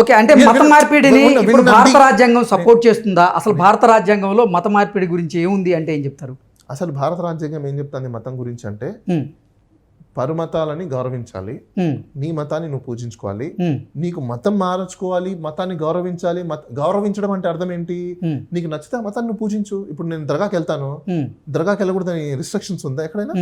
Okay అంటే మత మార్పిడిని ఇప్పుడు భారత రాజ్యాంగం సపోర్ట్ చేస్తుందా? అసలు భారత రాజ్యాంగంలో మత మార్పిడి గురించి ఏముంది అంటే ఏం చెప్తారు? అసలు భారత రాజ్యాంగం ఏం చెప్తుంది మతం గురించి అంటే పరుమతాలని గౌరవించాలి నీ మతాన్ని నువ్వు పూజించుకోవాలి నీకు మతం మార్చుకోవాలి మతాన్ని గౌరవించాలి మత గౌరవించడం అంటే అర్థం ఏంటి? నీకు నచ్చితే మతాన్ని నువ్వు పూజించు. ఇప్పుడు నేను దర్గాకి వెళ్తాను. దర్గాకి వెళ్ళకూడదని రిస్ట్రిక్షన్స్ ఉందా ఎక్కడైనా?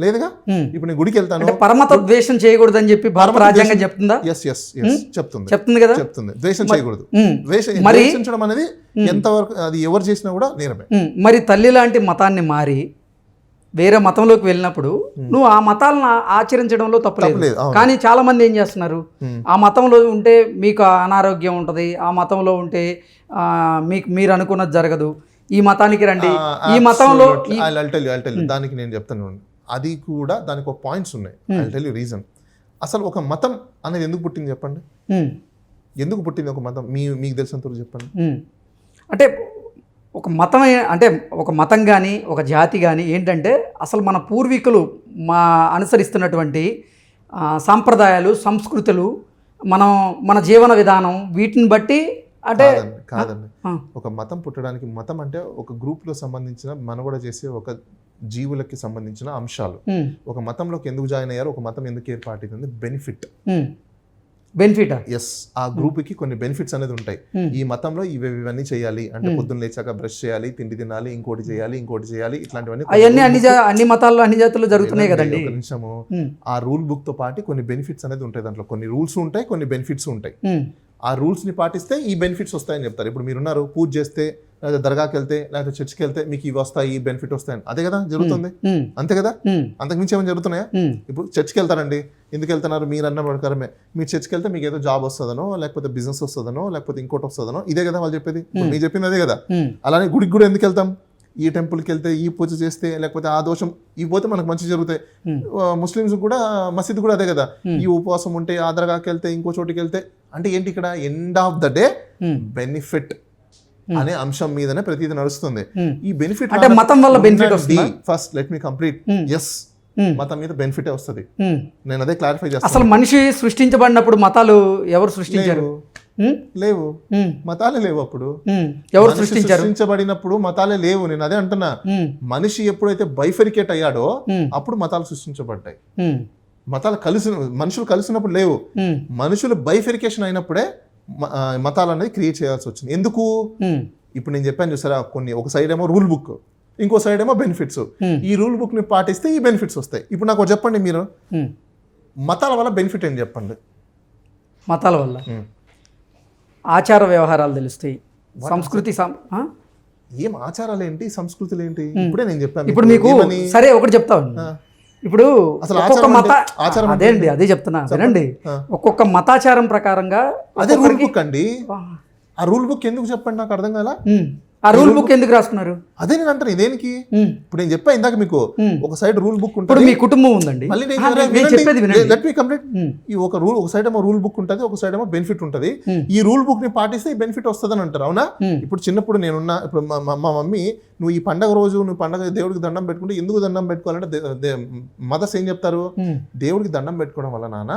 లేదుగా. ఇప్పుడు నేను గుడికి వెళ్తాను పరమత ద్వేషం చేయకూడదని చెప్పి భారత రాజ్యాంగం చెప్తుందా? ఎస్ ఎస్ ఎస్ చెప్తుంది. చెప్తుంది కదా? చెప్తుంది. ద్వేషం చేయకూడదు. ద్వేష మరి- ద్వేషించడం అనేది ఎంతవరకు అది ఎవరు చేసినా కూడా నేరమే. మరి తల్లి లాంటి మతాన్ని మారి వేరే మతంలోకి వెళ్ళినప్పుడు నువ్వు ఆ మతాలను ఆచరించడంలో తప్పులేదు. కానీ చాలా మంది ఏం చేస్తున్నారు. ఆ మతంలో ఉంటే మీకు అనారోగ్యం ఉంటుంది ఆ మతంలో ఉంటే మీకు మీరు అనుకున్నది జరగదు. ఈ మతానికి రండి. ఈ మతంలో దానికి నేను చెప్తాను. అది కూడా దానికి ఒక పాయింట్స్ ఉన్నాయి. అల్టెల్ రీజన్ అసలు ఒక మతం అనేది ఎందుకు పుట్టింది చెప్పండి? ఉమ్, ఎందుకు పుట్టింది ఒక మతం? మీ మీకు తెలిసినంత వరకు చెప్పండి. ఉమ్. అంటే ఒక మతం అంటే ఒక మతం కానీ ఒక జాతి కానీ ఏంటంటే అసలు మన పూర్వీకులు మా అనుసరిస్తున్నటువంటి సాంప్రదాయాలు సంస్కృతులు మనం మన జీవన విధానం వీటిని బట్టి అంటే కాదండి ఒక మతం పుట్టడానికి మతం అంటే ఒక గ్రూప్లో సంబంధించిన మనుగడ చేసే ఒక జీవులకి సంబంధించిన అంశాలు. ఒక మతంలోకి ఎందుకు జాయిన్ అయ్యారు? ఒక మతం ఎందుకు ఏర్పాటైంది? బెనిఫిట్. బెనిఫిటా? ఎస్ ఆ గ్రూప్కి కొన్ని బెనిఫిట్స్ అనేది ఉంటాయి. ఈ మతంలో ఇవి ఇవన్నీ చేయాలి. అంటే పొద్దున్న లేచాక బ్రష్ చేయాలి తిండి తినాలి ఇంకోటి చేయాలి ఇంకోటి చేయాలి ఇట్లాంటివన్నీ అవన్నీ అన్ని అన్ని మతాల్లో అన్ని జాతుల్లో జరుగుతున్నాయి కదండి. ఒక నిమిషము. ఆ రూల్ బుక్తో పాటు కొన్ని బెనిఫిట్స్ అనేది ఉంటాయి దాంట్లో. కొన్ని రూల్స్ ఉంటాయి కొన్ని బెనిఫిట్స్ ఉంటాయి. ఆ రూల్స్ని పాటిస్తే ఈ బెనిఫిట్స్ వస్తాయని చెప్తారు. ఇప్పుడు మీరున్నారు పూజ చేస్తే లేదా దర్గాకి వెళ్తే లేకపోతే చర్చ్కి వెళ్తే మీకు ఇవి వస్తాయి ఈ బెనిఫిట్ వస్తాయని. అదే కదా జరుగుతుంది? అంతే కదా? అంతకుమించి ఏమైనా జరుగుతున్నాయా? ఇప్పుడు చర్చ్కి వెళ్తారండి. ఎందుకు వెళ్తున్నారు? మీరు అన్న ప్రకారమే. మీరు చర్చ్కి వెళ్తే మీకు ఏదో జాబ్ వస్తుందనో లేకపోతే బిజినెస్ వస్తుందనో లేకపోతే ఇంకోటి వస్తుందనో ఇదే కదా వాళ్ళు చెప్పేది? మీరు చెప్పింది అదే కదా. అలానే గుడికి కూడా ఎందుకు వెళ్తాం? ఈ టెంపుల్కి వెళ్తే ఈ పూజ చేస్తే లేకపోతే ఆ దోషం ఈ పోతే మనకు మంచి జరుగుతాయి. ముస్లిమ్స్ కూడా మసీద్ కూడా అదే కదా. ఈ ఉపవాసం ఉంటే ఆ దర్గాకి వెళ్తే ఇంకో చోటికి వెళ్తే అంటే ఏంటి ఇక్కడ? End of the day benefit అనే అంశం మీదనే ప్రతిదీ నడుస్తుంది. ఉమ్. ఈ బెనిఫిట్ అంటే మతం వల్ల benefit వస్తుందా? First let me complete Hmm. Yes మతం మీద బెనిఫిటే వస్తుంది. ఉమ్. నేను అదే క్లారిఫై చేస్తాను. అసలు మనిషి సృష్టించబడినప్పుడు మతాలు ఎవరు సృష్టించారు? లేవు. మతాలే లేవు అప్పుడు. ఎవరు సృష్టించారు? సృష్టించబడినప్పుడు మతాలే లేవు. నేను అదే అంటున్నా. మనిషి ఎప్పుడైతే బైఫరికేట్ అయ్యాడో అప్పుడు మతాలు సృష్టించబడ్డాయి. మతాలు కలిసి మనుషులు కలిసినప్పుడు లేవు. మనుషులు బైఫరికేషన్ అయినప్పుడే మతాలు అనేది క్రియేట్ చేయాల్సి వచ్చింది. ఎందుకు? ఇప్పుడు నేను చెప్పాను చూసారా కొన్ని ఒక సైడ్ ఏమో రూల్ బుక్ ఇంకో సైడ్ ఏమో బెనిఫిట్స్. ఈ రూల్ బుక్ని పాటిస్తే ఈ బెనిఫిట్స్ వస్తాయి. ఇప్పుడు నాకు చెప్పండి మీరు. మతాల వల్ల బెనిఫిట్ ఏంటి చెప్పండి. మతాల వల్ల. ఆచార వ్యవహారాలు తెలుస్తాయి. సంస్కృతి? ఏం ఆచారాలు ఏంటి సంస్కృతులు ఏంటి ఇప్పుడే నేను చెప్పాను ఇప్పుడు మీకు? సరే ఒకటి చెప్తాను ఆ. ఇప్పుడు అసలు ఒక్కొక్క మత అదే అండి అదే చెప్తున్నా వినండి. ఒక్కొక్క మతాచారం ప్రకారంగా అదే రూల్ బుక్ అండి. ఆ రూల్ బుక్ ఎందుకు చెప్పండి నాకు అర్థం ఉమ్. ఆ రూల్ బుక్ ఎందుకు రాసుకున్నారు అదే నేను అంటాను ఇదేనికి. ఇప్పుడు నేను చెప్పా ఇందాక మీకు. ఒక సైడ్ రూల్ బుక్ ఉంటుంది మీ కుటుంబం ఉందండి మళ్ళీ నేను ఆ, నేను చెప్పేది వినండి లెట్ మీ కంప్లీట్. ఈ ఒక రూల్ ఒక సైడ్ ఏమో రూల్ బుక్ ఉంటుంది ఒక సైడ్ ఏమో బెనిఫిట్ ఉంటుంది. ఈ రూల్ బుక్ని పాటిస్తే ఈ బెనిఫిట్ వస్తుందని అంటారు అవునా. ఇప్పుడు చిన్నప్పుడు నేనున్న ఇప్పుడు మా మమ్మీ నువ్వు ఈ పండగ రోజు నువ్వు పండగ దేవుడికి దండం పెట్టుకుంటే ఎందుకు దండం పెట్టుకోవాలంటే మదర్స్ ఏం చెప్తారు. దేవుడికి దండం పెట్టుకోవడం వల్ల నాన్న.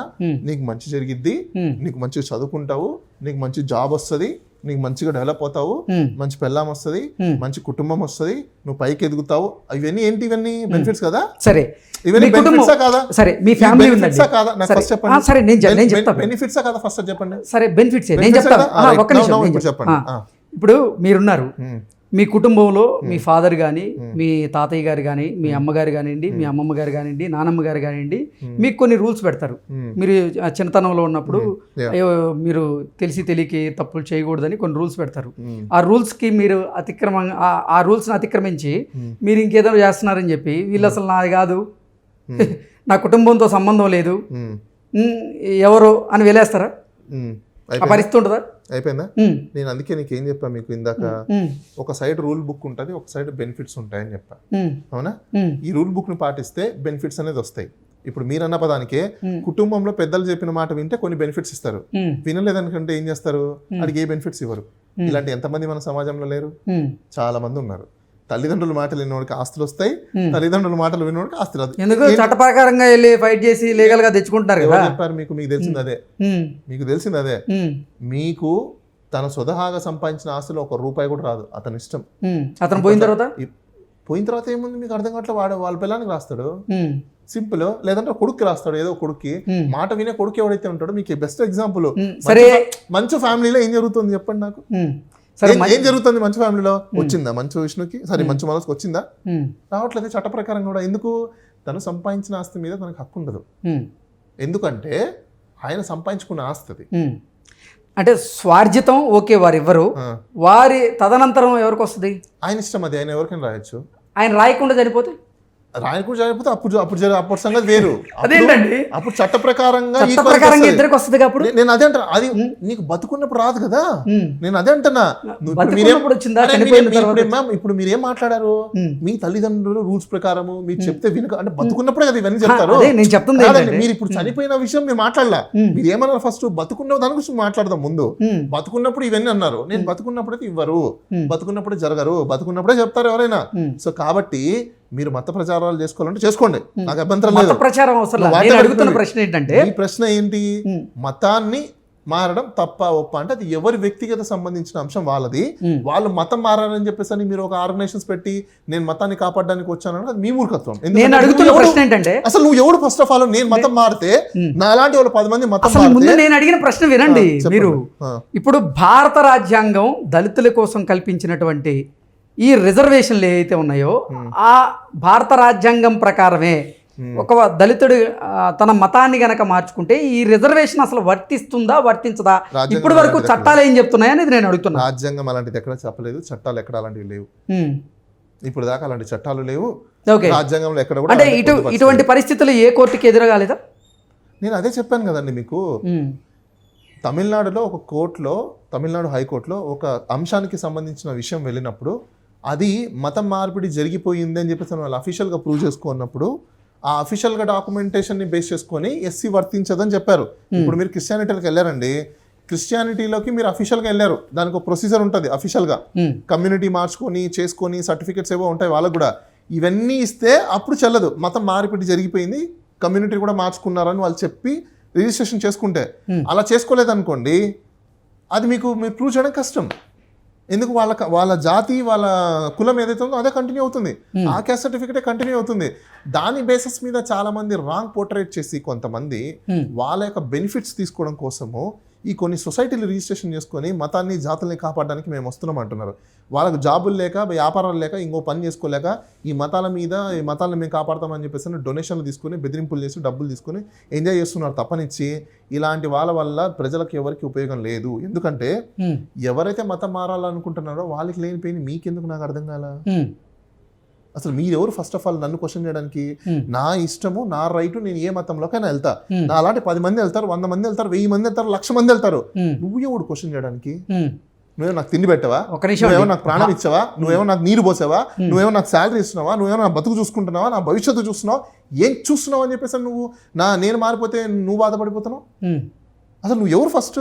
నీకు మంచి జరిగిద్ది. నీకు మంచిగా చదువుకుంటావు నీకు మంచి జాబ్ వస్తుంది నీకు మంచిగా డెవలప్ అవుతావు. మంచి పెళ్ళాం వస్తుంది. మంచి కుటుంబం వస్తుంది నువ్వు పైకి ఎదుగుతావు. ఇవన్నీ ఏంటి ఇవన్నీ బెనిఫిట్స్ కదా? సరే. ఇవన్నీ బెనిఫిట్సా కాదా? సరే మీ ఫ్యామిలీ ఉందండి. కాదా? నాకు. ఫస్ట్ చెప్పండి. సరే నేను నేను చెప్తాను బెనిఫిట్సా కాదా? ఫస్ట్ చెప్పండి. సరే బెనిఫిట్స్ నేను చెప్తాను. ఒక్క నిమిషం. చెప్పండి. ఇప్పుడు మీరున్నారు. మీ కుటుంబంలో మీ ఫాదర్ కానీ మీ తాతయ్య గారు కానీ మీ అమ్మగారు కానివ్వండి మీ అమ్మమ్మ గారు కానివ్వండి నానమ్మ గారు కానివ్వండి మీకు కొన్ని రూల్స్ పెడతారు. మీరు చిన్నతనంలో ఉన్నప్పుడు మీరు తెలిసి తెలియకి తప్పులు చేయకూడదని కొన్ని రూల్స్ పెడతారు. ఆ రూల్స్కి మీరు అతిక్రమ ఆ- రూల్స్ని అతిక్రమించి. మీరు ఇంకేదో చేస్తున్నారని చెప్పి వీళ్ళు అసలు నాది కాదు. నా కుటుంబంతో సంబంధం లేదు. ఎవరు అని వెళ్ళేస్తారా? పరిస్థితి ఉంటుందా అయిపోయిందా? నేను అందుకే నీకు ఏం చెప్పా మీకు ఇందాక? ఒక సైడ్ రూల్ బుక్ ఉంటుంది ఒక సైడ్ బెనిఫిట్స్ ఉంటాయని చెప్పా. అవునా? ఈ రూల్ బుక్ని పాటిస్తే బెనిఫిట్స్ అనేది వస్తాయి. ఇప్పుడు మీరు అన్న పదానికే. కుటుంబంలో పెద్దలు చెప్పిన మాట వింటే కొన్ని బెనిఫిట్స్ ఇస్తారు. వినలేదనుకంటే ఏం చేస్తారు? అడిగి ఏ బెనిఫిట్స్ ఇవ్వరు. ఇలాంటి ఎంతమంది మన సమాజంలో లేరు? చాలా మంది ఉన్నారు. తల్లిదండ్రుల మాటలు విన్నోడికి ఆస్తులు వస్తాయి తల్లిదండ్రుల మాటలు విన్నోడికి ఆస్తి రాదు. ఎందుకు? చట్ట ప్రకారంగా వెళ్ళి ఫైట్ చేసి లీగల్గా తెచ్చుకుంటున్నారు కదా. చెప్పారు? మీకు మీకు తెలిసింది అదే. మీకు తెలిసింది అదే. మీకు తన స్వతహాగా సంపాదించిన ఆస్తులు ఒక రూపాయి కూడా రాదు అతని ఇష్టం. అతను పోయిన తర్వాత? పోయిన తర్వాత ఏముంది? మీకు అర్థం కావట్లే వాడు వాళ్ళ పిల్లానికి రాస్తాడు. సింపుల్. లేదంటే కొడుక్కి రాస్తాడు ఏదో కొడుక్కి. మాట వినే కొడుకు ఎవడైతే ఉంటాడో మీకు బెస్ట్ ఎగ్జాంపుల్ సరే. మంచి ఫ్యామిలీలో ఏం జరుగుతుంది చెప్పండి నాకు? ఏం- జరుగుతుంది మంచి ఫ్యామిలీలో వచ్చిందా మంచి విష్ణుకి? సరే మంచి మనసుకు వచ్చిందా? రావట్లేదు చట్ట ప్రకారం కూడా. ఎందుకు? తను సంపాదించిన ఆస్తి మీద తనకు హక్కు ఉండదు. ఎందుకంటే ఆయన సంపాదించుకున్న ఆస్తి అది. అంటే స్వార్జితం ఓకే వారు ఇవ్వరు ఆ. వారి తదనంతరం ఎవరికి వస్తుంది? ఆయన ఇష్టం అది. ఆయన ఎవరికైనా రాయొచ్చు. ఆయన రాయకుండా చనిపోతే? రాయన కూడా జరిగిపోతే అప్పుడు అప్పుడు అప్పుడు సంగతి వేరు. అదేంటండి? అప్పుడు చట్ట ప్రకారంగా. ఇద్దరికి వస్తుంది నేను అదే అంటున్నా. అది నీకు బతుకున్నప్పుడు రాదు కదా. నేను అదే అంటున్నా. ఇప్పుడు మీరేం- ఏం- ఇప్పుడు మీరు ఏం మాట్లాడారు. మీ తల్లిదండ్రులు రూల్స్ ప్రకారము మీరు చెప్తే వినక అంటే బతుకున్నప్పుడే కదా ఇవన్నీ చెప్తారు? అదే నేను చెప్తుంది మీరు ఇప్పుడు చనిపోయిన విషయం మీరు మాట్లాడలా. మీరు ఏమన్నారు ఫస్ట్ బతుకున్న దాని గురించి మాట్లాడదాం ముందు. బతుకున్నప్పుడు ఇవన్నీ అన్నారు. నేను బతుకున్నప్పుడైతే ఇవ్వరు. బతుకున్నప్పుడే జరగరు. బతుకున్నప్పుడే చెప్తారు ఎవరైనా. సో కాబట్టి మీరు మత ప్రచారాలు చేసుకోవాలంటే చేసుకోండి నాకు అభ్యంతరం లేదు ప్రచారం అవసరం అడుగుతున్న. ప్రశ్న ఏంటంటే ఈ ప్రశ్న ఏంటి. మతాన్ని మారడం తప్ప ఒప్ప అంటే అది ఎవరి వ్యక్తిగత సంబంధించిన అంశం వాళ్ళది. వాళ్ళు మతం మారారని చెప్పేసి అని మీరు ఒక ఆర్గనైజేషన్స్ పెట్టి నేను మతాన్ని కాపాడడానికి వచ్చానంటే అది మీ మూర్ఖత్వం నేను అడుగుతున్న ప్రశ్న ఏంటంటే అసలు నువ్వు ఎవడు ఫస్ట్ ఆఫ్ ఆల్ నేను మతం మారితే నా లాంటి వాళ్ళు పది మంది మతం ముందు నేను అడిగిన ప్రశ్న వినండి. మీరు. ఇప్పుడు భారత రాజ్యాంగం దళితుల కోసం కల్పించినటువంటి ఈ రిజర్వేషన్లు ఏవైతే ఉన్నాయో ఆ భారత రాజ్యాంగం ప్రకారమే ఒక దళితుడు తన మతాన్ని గనక మార్చుకుంటే ఈ రిజర్వేషన్ అసలు వర్తిస్తుందా వర్తించదా? ఇప్పటి వరకు చట్టాలు ఏం చెప్తున్నాయి అనేది నేను అడుగుతున్నా. రాజ్యాంగం అలాంటిది ఎక్కడ చెప్పలేదు చట్టాలు ఎక్కడ అలాంటివి లేవు. ఇప్పుడు దాకా అలాంటి చట్టాలు లేవు. ఓకే. రాజ్యాంగంలో ఎక్కడ కూడా అంటే ఇటు. ఇటువంటి పరిస్థితులు ఏ కోర్టుకి ఎదురగాలేదా? నేను అదే చెప్పాను కదండి మీకు. తమిళనాడులో ఒక కోర్టులో తమిళనాడు హైకోర్టులో ఒక అంశానికి సంబంధించిన విషయం వెళ్ళినప్పుడు అది మతం మార్పిడి జరిగిపోయింది అని చెప్పేసి వాళ్ళు అఫీషియల్గా ప్రూవ్ చేసుకున్నప్పుడు ఆ అఫీషియల్గా డాక్యుమెంటేషన్ని బేస్ చేసుకొని ఎస్సీ వర్తించదని చెప్పారు. ఇప్పుడు మీరు క్రిస్టియానిటీకి వెళ్ళారండి. క్రిస్టియానిటీలోకి మీరు అఫీషియల్గా వెళ్ళారు. దానికి ఒక ప్రొసీజర్ ఉంటుంది అఫీషియల్గా. కమ్యూనిటీ మార్చుకొని చేసుకొని సర్టిఫికెట్స్ ఏవో ఉంటాయి వాళ్ళకు కూడా. ఇవన్నీ ఇస్తే అప్పుడు చెల్లదు. మతం మార్పిడి జరిగిపోయింది. కమ్యూనిటీ కూడా మార్చుకున్నారని వాళ్ళు చెప్పి రిజిస్ట్రేషన్ చేసుకుంటే. Hmm. అలా చేసుకోలేదనుకోండి అది మీకు మీరు ప్రూవ్ చేయడం కష్టం. ఎందుకు వాళ్ళ వాళ్ళ జాతి వాళ్ళ కులం ఏదైతే ఉందో అదే కంటిన్యూ అవుతుంది. ఆ క్యాస్ట్ సర్టిఫికేటే కంటిన్యూ అవుతుంది. దాని బేసిస్ మీద చాలా మంది రాంగ్ పోర్ట్రేట్ చేసి కొంతమంది Hmm. వాళ్ళ యొక్క బెనిఫిట్స్ తీసుకోవడం కోసము ఈ కొన్ని సొసైటీలు రిజిస్ట్రేషన్ చేసుకొని మతాన్ని జాతుల్ని కాపాడడానికి మేము వస్తున్నాం అంటున్నారు. వాళ్ళకు జాబులు లేక వ్యాపారాలు లేక ఇంకో పని చేసుకోలేక ఈ మతాల మీద ఈ మతాలను మేము కాపాడతామని చెప్పేసి డొనేషన్లు తీసుకొని బెదిరింపులు చేసి డబ్బులు తీసుకొని ఎంజాయ్ చేస్తున్నారు తప్పనిచ్చి ఇలాంటి వాళ్ళ వల్ల ప్రజలకు ఎవరికి ఉపయోగం లేదు ఎందుకంటే. ఎవరైతే మతం మారాలనుకుంటున్నారో వాళ్ళకి లేని పెయిన్ మీకెందుకు నాకు అర్థం కాల. అసలు మీరెవరు ఫస్ట్ ఆఫ్ ఆల్ నన్ను క్వశ్చన్ చేయడానికి. నా ఇష్టము నా రైట్ నేను ఏ మతంలోకైనా వెళ్తా. నా అలాంటి పది మంది వెళ్తారు వంద మంది వెళ్తారు వెయ్యి మంది వెళ్తారు లక్ష మంది వెళ్తారు. నువ్వు ఎవడు క్వశ్చన్ చేయడానికి. నువ్వేమో నాకు తిండి పెట్టవా? ఒక నిమిషం నువ్వేమో. నాకు ప్రాణం ఇచ్చావా? నువ్వేమో నాకు నీరు పోసావా? నువ్వేమో నాకు శాలరీ ఇస్తున్నావా? నువ్వేమో నా బతుకు చూసుకుంటున్నావా? నా భవిష్యత్తు చూస్తున్నావా? ఏం చూస్తున్నావు అని చెప్పేసి నువ్వు నా నేను మారిపోతే నువ్వు బాధపడిపోతున్నావు. అసలు నువ్వు ఎవరు ఫస్ట్.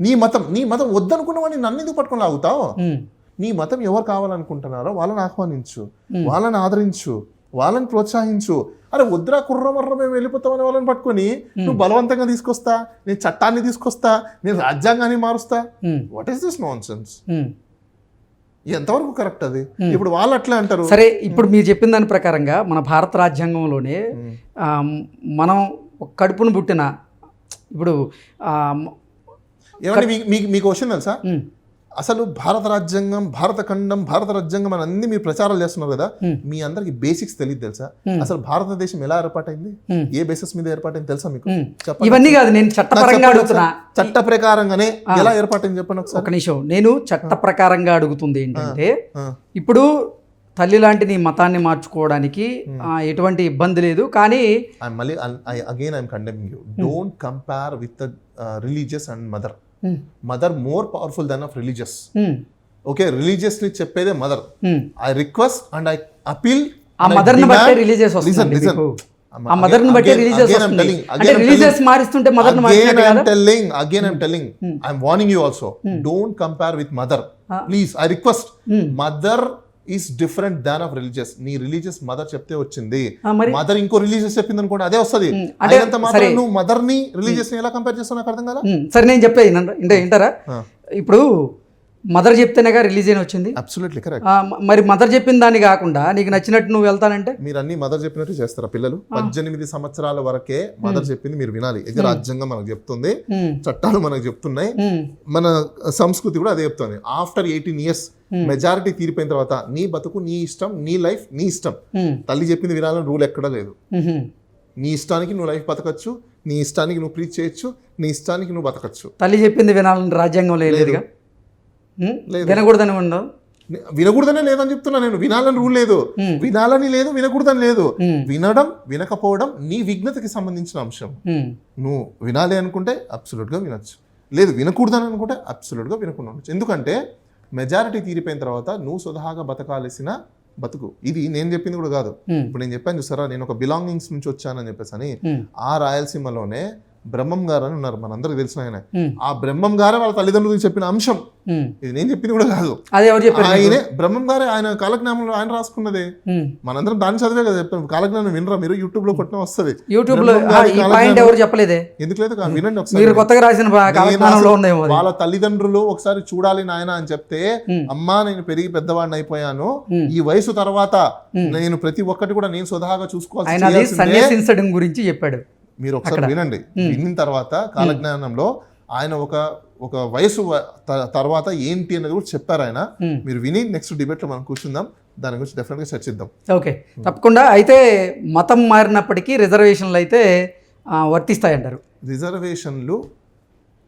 నీ మతం నీ మతం వద్దనుకున్నావని నన్ను ఎందుకు పట్టుకొని లాగుతావు. నీ మతం ఎవరు కావాలనుకుంటున్నారో వాళ్ళని ఆహ్వానించు. వాళ్ళని ఆదరించు. వాళ్ళని ప్రోత్సహించు. అరే వద్దురా కుర్రమర్ర మేము వెళ్ళిపోతామని వాళ్ళని పట్టుకొని నువ్వు బలవంతంగా తీసుకొస్తా నేను చట్టాన్ని తీసుకొస్తా నేను రాజ్యాంగాన్ని మారుస్తా. What is this nonsense. ఎంతవరకు కరెక్ట్ అది? ఇప్పుడు వాళ్ళు అట్లా అంటారు. సరే ఇప్పుడు మీరు చెప్పిన దాని ప్రకారంగా మన భారత రాజ్యాంగంలోనే మనం కడుపును పుట్టిన ఇప్పుడు మీకు మీకు మీకు క్వశ్చన్ తెలుసా? అసలు భారత రాజ్యాంగం భారత ఖండం భారత రాజ్యాంగం అని అన్ని మీరు ప్రచారాలు చేస్తున్నారు కదా. మీ అందరికి బేసిక్స్ తెలియదు తెలుసా? అసలు భారతదేశం ఎలా ఏర్పాటైంది. ఏ బేసిస్ మీద ఏర్పాటైంది తెలుసా మీకు? ఇవన్నీ కాదు నేను చట్టపరంగా అడుగుతున్నా. చట్ట ప్రకారంగానే ఎలా ఏర్పాటైంది చెప్పండి ఒకసారి. ఒక నిమిషం. నేను చట్ట ప్రకారంగా అడుగుతుంది ఏంటంటే. ఇప్పుడు తల్లి లాంటి నీ మతాన్ని మార్చుకోవడానికి ఎటువంటి ఇబ్బంది లేదు కానీ మళ్ళీ again I'm condemning you don't compare with religious and mother mother more powerful then of religious okay రిలీజియస్ని చెప్పేదే mother. I request and I appeal ఆ మదర్ని బట్టే రిలీజియస్ వస్తుంది. ఆ మదర్ని బట్టే రిలీజియస్ వస్తుంది. అంటే రిలీజియస్ మారిస్తుంటే మదర్ని again మార్చినట్టు I'm కదా? telling, again I'm telling, I'm warning you also. Don't compare with mother. Please, I request. Hmm. Mother is different than of religious నీ రిలీజియస్ మదర్ చెప్తే వచ్చింది. మదర్ ఇంకో రిలీజియస్ చెప్పింది అనుకోండి అదే వస్తుంది. అయినంత మాత్రం. నువ్వు మదర్ని రిలీజియస్ ఎలా కంపేర్ చేస్తావు నాకు అర్థం కదా సరే నేను చెప్పే అంటే వింటారా. ఇప్పుడు మదర్ చెప్తేనేగా రిలీజియన్ వచ్చింది? అబ్సల్యూట్లీ కరెక్ట్ మరి మదర్ చెప్పిన దాన్ని కాకుండా నీకు నచ్చినట్టు నువ్వు వెళ్తానంటే? మీరు అన్ని మదర్ చెప్పినట్టు చేస్తారా పిల్లలు? పద్దెనిమిది సంవత్సరాల వరకే మదర్ చెప్పింది మీరు వినాలి. ఇది రాజ్యాంగం మనకు చెప్తుంది. చట్టాలు మనకు చెప్తున్నాయి. మన సంస్కృతి కూడా అదే చెప్తుంది. ఆఫ్టర్ ఎయిటీన్ ఇయర్స్ మెజారిటీ తీరిపోయిన తర్వాత నీ బతుకు నీ ఇష్టం నీ లైఫ్ నీ ఇష్టం. ఉమ్, తల్లి చెప్పింది వినాలని రూల్ ఎక్కడా లేదు. ఉమ్. నీ ఇష్టానికి నువ్వు లైఫ్ బతకచ్చు నీ ఇష్టానికి నువ్వు ప్రీచ్ చేయొచ్చు నీ ఇష్టానికి నువ్వు బతకచ్చు. తల్లి చెప్పింది వినాలని రాజ్యాంగం లేదుగా. వినకూడదని ఉండవు? వినకూడదనే లేదని చెప్తున్నా నేను. వినాలని రూల్ లేదు. వినాలని లేదు వినకూడదని లేదు. వినడం వినకపోవడం నీ విఘ్నతకి సంబంధించిన అంశం. నువ్వు వినాలి అనుకుంటే అబ్సల్యూట్గా వినొచ్చు. లేదు వినకూడదని అనుకుంటే అబ్సల్యూట్గా వినకుండా ఉండొచ్చు. ఎందుకంటే మెజారిటీ తీరిపోయిన తర్వాత నువ్వు సుధాగా బతకాల్సిన బతుకు. ఇది నేను చెప్పింది కూడా కాదు. ఇప్పుడు నేను చెప్పాను చూసారా నేను ఒక బిలాంగింగ్స్ నుంచి వచ్చానని చెప్పేసి అని ఆ రాయలసీమలోనే బ్రహ్మం గారు అని ఉన్నారు మనందరికి తెలిసిన ఆయన ఆ బ్రహ్మం గారే వాళ్ళ తల్లిదండ్రులకు చెప్పిన అంశం. ఇది నేను చెప్పింది కూడా కాదు? ఆయనే బ్రహ్మం గారే ఆయన కాలజ్ఞానంలో ఆయన రాసుకున్నదే. మనందరం దాన్ని చదివే కదా చెప్పాను కాలజ్ఞానం వినరా మీరు యూట్యూబ్లో కొట్టిన వస్తుంది యూట్యూబ్లో కాలజ్ఞానం- ఎవరు చెప్పలేదే ఎందుకు లేదు వినండి ఒకసారి కొత్తగా రాసిన. వాళ్ళ తల్లిదండ్రులు ఒకసారి చూడాలి నాయన అని చెప్తే. అమ్మా నేను పెరిగి పెద్దవాడిని అయిపోయాను. ఈ వయసు తర్వాత. నేను ప్రతి ఒక్కటి కూడా నేను చేయాల్సిందే. సన్యాసించడం గురించి చెప్పాడు మీరు ఒకసారి వినండి. విన్న తర్వాత కాలజ్ఞానంలో ఆయన ఒక ఒక వయసు తర్వాత ఏంటి అనేది కూడా చెప్పారు ఆయన. మీరు విని నెక్స్ట్ డిబేట్లో మనం కూర్చుందాం. దాని గురించి డెఫినెట్గా చర్చిద్దాం ఓకే. తప్పకుండా అయితే మతం మారినప్పటికీ రిజర్వేషన్లు అయితే ఆ, వర్తిస్తాయంటారు. రిజర్వేషన్లు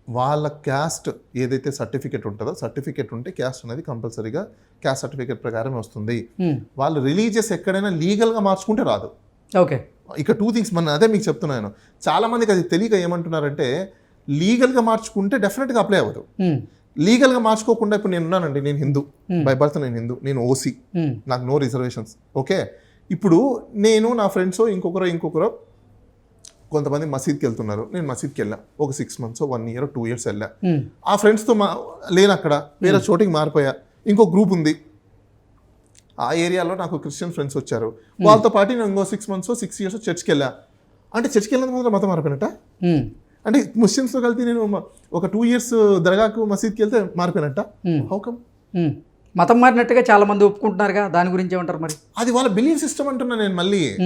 వాళ్ళ క్యాస్ట్ ఏదైతే సర్టిఫికెట్ ఉంటుందో సర్టిఫికెట్ ఉంటే క్యాస్ట్ అనేది కంపల్సరీగా క్యాస్ట్ సర్టిఫికెట్ ప్రకారం వస్తుంది. వాళ్ళు రిలీజియస్ ఎక్కడైనా లీగల్గా మార్చుకుంటే రాదు. ఓకే. ఇక టూ థింగ్స్ మన అదే మీకు చెప్తున్నాను చాలా మందికి అది తెలియక ఏమంటున్నారంటే లీగల్గా మార్చుకుంటే డెఫినెట్గా అప్లై అవ్వదు. లీగల్గా మార్చుకోకుండా ఇప్పుడు నేను ఉన్నానండి నేను హిందూ. బై బర్త్ నేను హిందూ నేను ఓసీ నాకు నో రిజర్వేషన్స్ ఓకే ఇప్పుడు నేను నా ఫ్రెండ్స్ ఇంకొకరో ఇంకొకరో కొంతమంది మసీద్కి వెళ్తున్నారు. నేను మసీద్కి వెళ్ళా. ఒక six months one year two years వెళ్ళా. ఆ ఫ్రెండ్స్తో మా లేను అక్కడ వేరే చోటికి మారిపోయా. ఇంకో గ్రూప్ ఉంది. ఆ ఏరియాలో నాకు క్రిస్టియన్ ఫ్రెండ్స్ వచ్చారు. వాళ్ళతో పాటు నేను ఇంకో సిక్స్ మంత్స్ సిక్స్ ఇయర్స్ చర్చ్కి వెళ్ళా. అంటే చర్చ్కి వెళ్ళినందుకు మాత్రం మతం మారిపోయినట్ట? అంటే ముస్లిమ్స్తో కలిపి నేను ఒక టూ ఇయర్స్ దర్గాకు మసీద్కి వెళ్తే మారిపోయినట్ట. హౌకమ్. మతం మారినట్టుగా చాలా మంది ఒప్పుకుంటున్నారుగా దాని గురించి ఏమంటారు మరి? అది వాళ్ళ బిలీఫ్ సిస్టమ్ అంటున్నా నేను మళ్ళీ.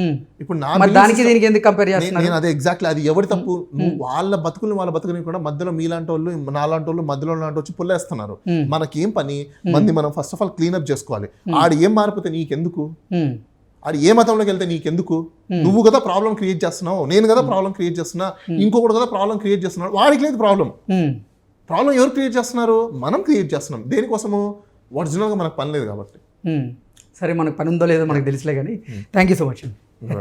ఇప్పుడు నా దానికి దీనికి ఎందుకు కంపేర్ నే- చేస్తున్నారు? నేను అదే ఎగ్జాక్ట్లీ అది ఎవరి తప్పు? వాళ్ళ బతుకులు వాళ్ళ బతుకుని కూడా మధ్యలో మీలాంటి వాళ్ళు నాలాంటి వాళ్ళు మధ్యలో లాంటి వచ్చి పుల్లేస్తున్నారు. మనకేం పని? మంది మనం ఫస్ట్ ఆఫ్ ఆల్ క్లీనప్ చేసుకోవాలి. ఆడు ఏం మారిపోతే నీకెందుకు? ఆడు ఏ మతంలోకి వెళ్తే నీకెందుకు? నువ్వు కదా ప్రాబ్లం క్రియేట్ చేస్తున్నావు నేను కదా ప్రాబ్లం క్రియేట్ చేస్తున్నా ఇంకొకటి కదా ప్రాబ్లం క్రియేట్ చేస్తున్నాడు వాడికి లేదు ప్రాబ్లం. ప్రాబ్లం ఎవరు క్రియేట్ చేస్తున్నారు? మనం క్రియేట్ చేస్తున్నాం. దేనికోసము? ఒరిజినల్గా మనకు పని లేదు కాబట్టి. సరే మనకు పని ఉందో లేదో మనకు తెలుసులే కానీ థ్యాంక్ యూ సో మచ్